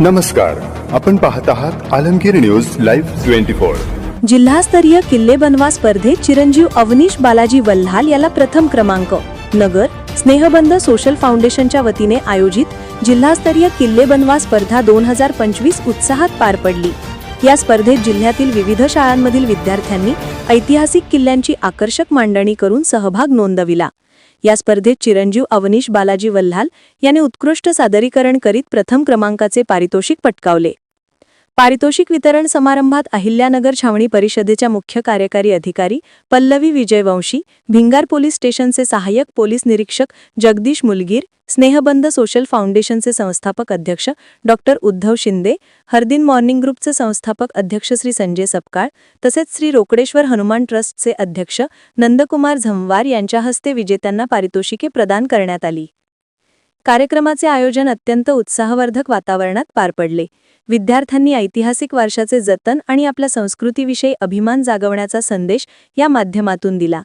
नमस्कार आपण पाहत आहात Alamgir news live twenty four. जिल्हास्तरीय किल्ले बनवा स्पर्धेत चिरंजीव अवनीश बालाजी वल्हाल याला प्रथम क्रमांक. नगर स्नेहबंध सोशल फाउंडेशनच्या वतीने आयोजित जिल्हास्तरीय किल्ले बनवा स्पर्धा दोन हजार पंचवीस उत्साहात पार पडली. या स्पर्धेत जिल्ह्यातील विविध शाळांमधील विद्यार्थ्यांनी ऐतिहासिक किल्ल्यांची आकर्षक मांडणी करून सहभाग नोंदविला. या स्पर्धेत चिरंजीव अवनीश बालाजी वल्हाल याने उत्कृष्ट सादरीकरण करीत प्रथम क्रमांकाचे पारितोषिक पटकावले. पारितोषिक वितरण समारंभात अहिल्यानगर छावणी परिषदेच्या मुख्य कार्यकारी अधिकारी पल्लवी विजयवंशी भिंगार पोलीस स्टेशनचे सहाय्यक पोलीस निरीक्षक जगदीश मुलगीर स्नेहबंद सोशल फाउंडेशनचे संस्थापक अध्यक्ष डॉक्टर उद्धव शिंदे हरदिन मॉर्निंग ग्रुपचे संस्थापक अध्यक्ष श्री संजय सपकाळ तसेच श्री रोकडेश्वर हनुमान ट्रस्टचे अध्यक्ष नंदकुमार झंवार यांच्या हस्ते विजेत्यांना पारितोषिके प्रदान करण्यात आली. कार्यक्रमाचे आयोजन अत्यंत उत्साहवर्धक वातावरणात पार पडले. विद्यार्थ्यांनी ऐतिहासिक वारशाचे जतन आणि आपल्या संस्कृतीविषयी अभिमान जागवण्याचा संदेश या माध्यमातून दिला.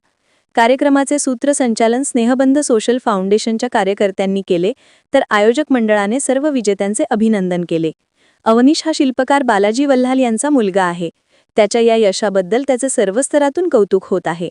कार्यक्रमाचे सूत्रसंचालन स्नेहबंध सोशल फाउंडेशनच्या कार्यकर्त्यांनी केले तर आयोजक मंडळाने सर्व विजेत्यांचे अभिनंदन केले. अवनीश हा शिल्पकार बालाजी वल्हाल यांचा मुलगा आहे. त्याच्या या यशाबद्दल त्याचे सर्व स्तरातून कौतुक होत आहे.